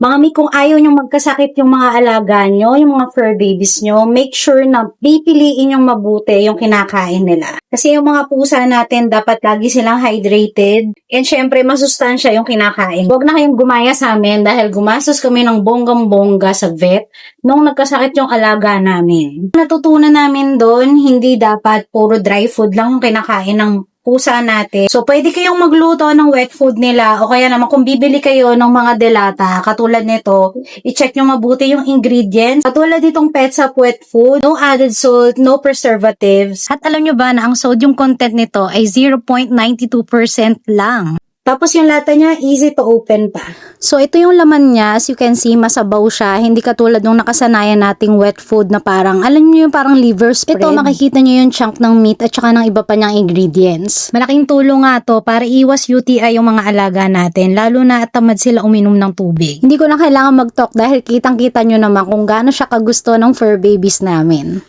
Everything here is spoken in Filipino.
Mga mi, kung ayaw nyo magkasakit yung mga alaga nyo, yung mga fur babies nyo, make sure na pipiliin yung mabuti yung kinakain nila. Kasi yung mga pusa natin, dapat lagi silang hydrated. And syempre, masustansya yung kinakain. Huwag na kayong gumaya sa amin dahil gumastos kami ng bonggang-bongga sa vet nung nagkasakit yung alaga namin. Natutunan namin doon, hindi dapat puro dry food lang yung kinakain ng pusa natin. So, pwede kayong magluto ng wet food nila o kaya naman kung bibili kayo ng mga delata, katulad nito, i-check nyo mabuti yung ingredients. Katulad ditong Pets Up Wet Food, no added salt, no preservatives. At alam nyo ba na ang sodium content nito ay 0.92% lang. Tapos yung lata niya, easy to open pa. So, ito yung laman niya. As you can see, masabaw siya. Hindi katulad nung nakasanayan nating wet food na parang, alam niyo yung parang liver spread. Ito, makikita niyo yung chunk ng meat at saka ng iba pa niyang ingredients. Malaking tulong nga to para iwas UTI yung mga alaga natin, lalo na at tamad sila uminom ng tubig. Hindi ko na kailangan mag-talk dahil kitang-kita nyo naman kung gaano siya kagusto ng fur babies namin.